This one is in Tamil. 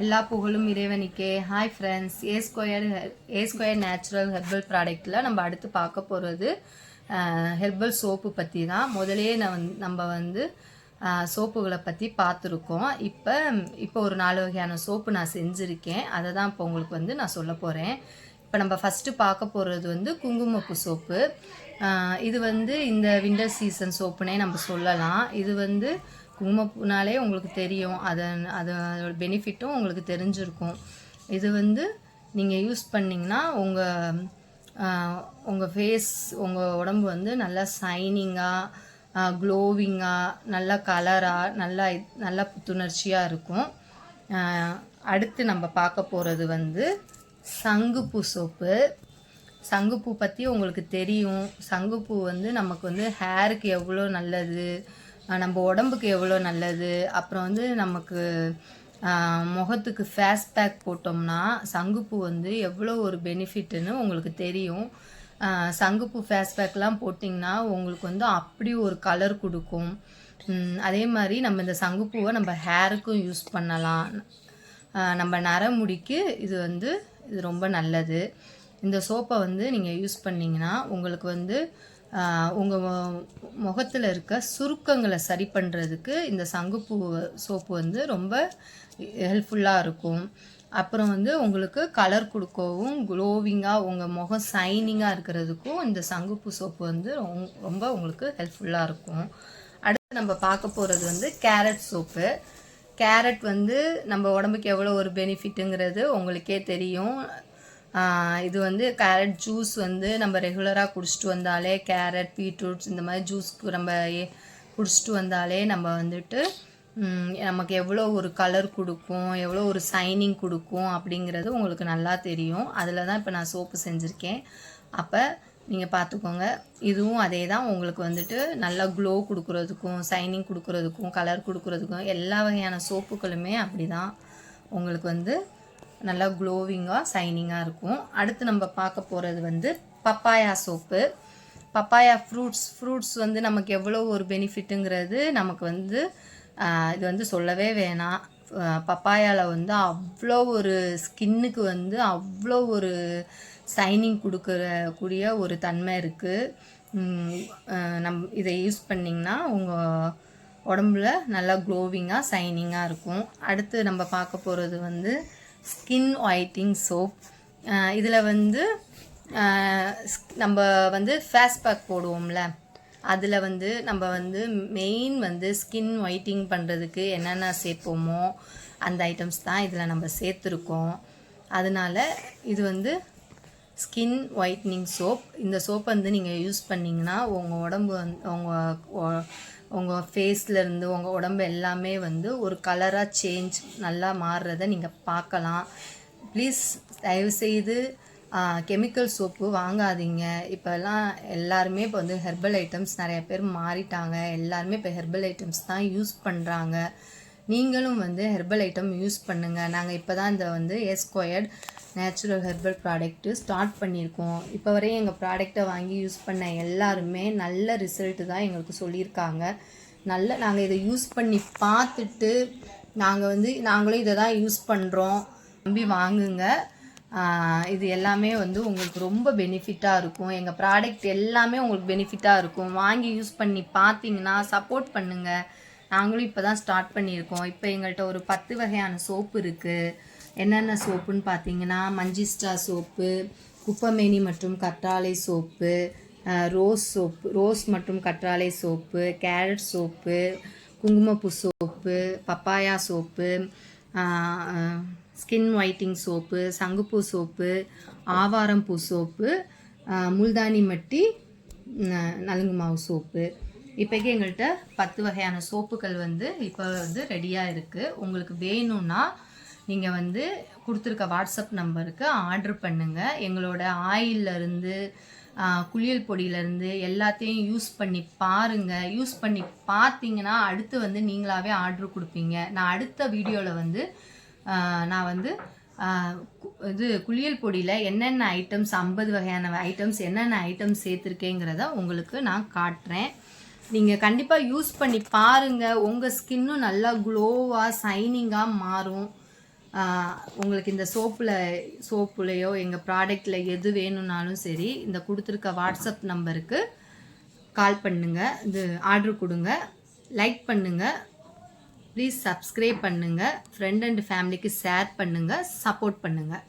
எல்லா புகழும் இறைவனுக்கே. Hi friends A square A square natural herbal ப்ராடக்டில் நம்ம அடுத்து பார்க்க போகிறது ஹெர்பல் சோப்பு பற்றி தான் முதலே நான் வந்து நம்ம வந்து சோப்புகளை பற்றி பார்த்துருக்கோம். இப்போ இப்போ ஒரு நாலு வகையான சோப்பு நான் செஞ்சுருக்கேன். அதை தான் இப்போ உங்களுக்கு வந்து நான் சொல்ல போகிறேன் இப்போ நம்ம ஃபஸ்ட்டு பார்க்க போகிறது வந்து குங்குமப்பூ சோப்பு இது வந்து இந்த விண்டர் சீசன் சோப்புனே நம்ம சொல்லலாம். இது வந்து குங்குமப்பூனாலே உங்களுக்கு தெரியும். அதை அதோட பெனிஃபிட்டும் உங்களுக்கு தெரிஞ்சிருக்கும். இது வந்து நீங்கள் யூஸ் பண்ணிங்கன்னா உங்கள் உங்கள் ஃபேஸ் உங்கள் உடம்பு வந்து நல்லா சைனிங்காக க்ளோவிங்காக நல்லா கலராக நல்லா நல்லா புத்துணர்ச்சியாக இருக்கும். அடுத்து நம்ம பார்க்க போகிறது வந்து சங்குப்பூ சோப்பு சங்குப்பூ பற்றி உங்களுக்கு தெரியும். சங்குப்பூ வந்து நமக்கு வந்து ஹேருக்கு எவ்வளோ நல்லது? நம்ம உடம்புக்கு எவ்வளோ நல்லது? அப்புறம் வந்து நமக்கு முகத்துக்கு ஃபேஸ் பேக் போட்டோம்னா சங்குப்பூ வந்து எவ்வளோ ஒரு பெனிஃபிட்னு உங்களுக்கு தெரியும். சங்குப்பூ ஃபேஸ் பேக்லாம் போட்டிங்கன்னா உங்களுக்கு வந்து அப்படி ஒரு கலர் கொடுக்கும். அதே மாதிரி நம்ம இந்த சங்குப்பூவை நம்ம ஹேருக்கும் யூஸ் பண்ணலாம். நம்ம நரமுடிக்கு இது வந்து இது ரொம்ப நல்லது. இந்த சோப்பை வந்து நீங்கள் யூஸ் பண்ணிங்கன்னா உங்களுக்கு வந்து உங்கள் முகத்தில் இருக்க சுருக்கங்களை சரி பண்ணுறதுக்கு இந்த சங்குப்பூ சோப்பு வந்து ரொம்ப ஹெல்ப்ஃபுல்லாக இருக்கும். அப்புறம் வந்து உங்களுக்கு கலர் கொடுக்கவும் க்ளோவிங்காக உங்கள் முகம் சைனிங்காக இருக்கிறதுக்கும் இந்த சங்குப்பூ சோப்பு வந்து ரொம்ப உங்களுக்கு ஹெல்ப்ஃபுல்லாக இருக்கும். அடுத்து நம்ம பார்க்க போகிறது வந்து கேரட் சோப்பு. கேரட் வந்து நம்ம உடம்புக்கு எவ்வளோ ஒரு பெனிஃபிட்டுங்கிறது உங்களுக்கே தெரியும். இது வந்து கேரட் ஜூஸ் வந்து நம்ம ரெகுலராக குடிச்சிட்டு வந்தாலே கேரட் பீட்ரூட்ஸ் இந்த மாதிரி ஜூஸ்க்கு நம்ம ஏ- குடிச்சிட்டு வந்தாலே நம்ம வந்துட்டு நமக்கு எவ்வளோ ஒரு கலர் கொடுக்கும் எவ்வளோ ஒரு சைனிங் கொடுக்கும் அப்படிங்கிறது உங்களுக்கு நல்லா தெரியும். அதில் தான் இப்போ நான் சோப்பு செஞ்சுருக்கேன். அப்போ நீங்கள் பார்த்துக்கோங்க இதுவும் அதே தான் உங்களுக்கு வந்துட்டு நல்லா க்ளோ கொடுக்குறதுக்கும் சைனிங் கொடுக்குறதுக்கும் கலர் கொடுக்குறதுக்கும் எல்லா வகையான சோப்புகளுமே அப்படி தான் உங்களுக்கு வந்து நல்லா க்ளோவிங்காக சைனிங்காக இருக்கும். அடுத்து நம்ம பார்க்க போகிறது வந்து papaya soap papaya fruits fruits வந்து நமக்கு எவ்வளோ ஒரு பெனிஃபிட்டுங்கிறது நமக்கு வந்து இது வந்து சொல்லவே வேணாம். பப்பாயாவில் வந்து அவ்வளோ ஒரு ஸ்கின்னுக்கு வந்து அவ்வளோ ஒரு சைனிங் கொடுக்குற கூடிய ஒரு தன்மை இருக்குது நம் இதை யூஸ் பண்ணிங்கன்னா உங்கள் உடம்புல நல்லா க்ளோவிங்காக சைனிங்காக இருக்கும். அடுத்து நம்ம பார்க்க போகிறது வந்து ஸ்கின் ஒயிட்டிங் சோப் இதில் வந்து நம்ம வந்து ஃபேஸ் பேக் போடுவோம்ல. அதில் வந்து நம்ம வந்து மெயின் வந்து ஸ்கின் ஒயிட்டிங் பண்ணுறதுக்கு என்னென்ன சேர்ப்போமோ அந்த ஐட்டம்ஸ் தான் இதில் நம்ம சேர்த்துருக்கோம். அதனால இது வந்து ஸ்கின் ஒயிட்னிங் சோப் இந்த சோப்பை வந்து நீங்கள் யூஸ் பண்ணிங்கன்னா உங்கள் உடம்பு வந்து உங்கள் உங்கள் ஃபேஸ்லேருந்து உங்கள் உடம்பு எல்லாமே வந்து ஒரு கலராக சேஞ்ச் நல்லா மாறுறத நீங்கள் பார்க்கலாம். ப்ளீஸ் தயவுசெய்து கெமிக்கல் சோப்பு வாங்காதீங்க. இப்போல்லாம் எல்லாருமே இப்போ வந்து ஹெர்பல் ஐட்டம்ஸ் நிறைய பேர் மாறிட்டாங்க. எல்லாருமே இப்போ ஹெர்பல் ஐட்டம்ஸ் தான் யூஸ் பண்ணுறாங்க நீங்களும் வந்து ஹெர்பல் ஐட்டம் யூஸ் பண்ணுங்கள் நாங்கள் இப்போ தான் இந்த வந்து A squared natural herbal product start பண்ணியிருக்கோம். இப்போ வரையும் எங்கள் ப்ராடக்டை வாங்கி யூஸ் பண்ண எல்லாருமே நல்ல ரிசல்ட்டு தான் எங்களுக்கு சொல்லியிருக்காங்க. நல்ல நாங்கள் இதை யூஸ் பண்ணி பார்த்துட்டு நாங்கள் வந்து நாங்களும் இதை தான் யூஸ் பண்ணுறோம் நம்பி வாங்குங்க. இது எல்லாமே வந்து உங்களுக்கு ரொம்ப பெனிஃபிட்டாக இருக்கும். எங்கள் ப்ராடக்ட் எல்லாமே உங்களுக்கு பெனிஃபிட்டாக இருக்கும். வாங்கி யூஸ் பண்ணி பார்த்தீங்கன்னா சப்போர்ட் பண்ணுங்கள் நாங்களும் இப்போ தான் ஸ்டார்ட் பண்ணியிருக்கோம். இப்போ எங்கள்கிட்ட ஒரு பத்து வகையான சோப்பு இருக்குது என்னென்ன சோப்புன்னு பார்த்தீங்கன்னா மஞ்சிஸ்டா சோப்பு குப்பமேனி மற்றும் கற்றாழை சோப்பு ரோஸ் சோப்பு ரோஸ் மற்றும் கற்றாழை சோப்பு கேரட் சோப்பு குங்குமப்பூ soap papaya soap skin whitening soap சங்குப்பூ சோப்பு ஆவாரம் பூ சோப்பு முல்தானி மட்டி நலுங்கு மாவு சோப்பு. இப்போக்கி எங்கள்கிட்ட பத்து வகையான சோப்புகள் வந்து இப்போ வந்து ரெடியாக இருக்குது. உங்களுக்கு வேணும்னா நீங்கள் வந்து கொடுத்துருக்க வாட்ஸ்அப் நம்பருக்கு ஆர்டர் பண்ணுங்கள் எங்களோட ஆயில்ல இருந்து குளியல் பொடியிலேருந்து எல்லாத்தையும் யூஸ் பண்ணி பாருங்கள் யூஸ் பண்ணி பார்த்தீங்கன்னா அடுத்து வந்து நீங்களாகவே ஆர்டர் கொடுப்பீங்க. நான் அடுத்த வீடியோவில் வந்து நான் வந்து கு- இது குளியல் பொடியில் என்னென்ன ஐட்டம்ஸ் ஐம்பது வகையான ஐட்டம்ஸ் என்னென்ன ஐட்டம்ஸ் சேர்த்துருக்கேங்கிறத உங்களுக்கு நான் காட்டுறேன். நீங்கள் கண்டிப்பாக யூஸ் பண்ணி பாருங்கள் உங்கள் ஸ்கின்னும் நல்லா க்ளோவாக சைனிங்காக மாறும். உங்களுக்கு இந்த சோப்பில் சோப்புலையோ எங்கள் ப்ராடக்டில் எது வேணும்னாலும் சரி இந்த கொடுத்துருக்க வாட்ஸ்அப் நம்பருக்கு கால் பண்ணுங்கள் இது ஆர்டர் கொடுங்க. லைக் பண்ணுங்கள் ப்ளீஸ் சப்ஸ்கிரைப் பண்ணுங்கள் ஃப்ரெண்ட் அண்ட் ஃபேமிலிக்கு ஷேர் பண்ணுங்கள் சப்போர்ட் பண்ணுங்கள்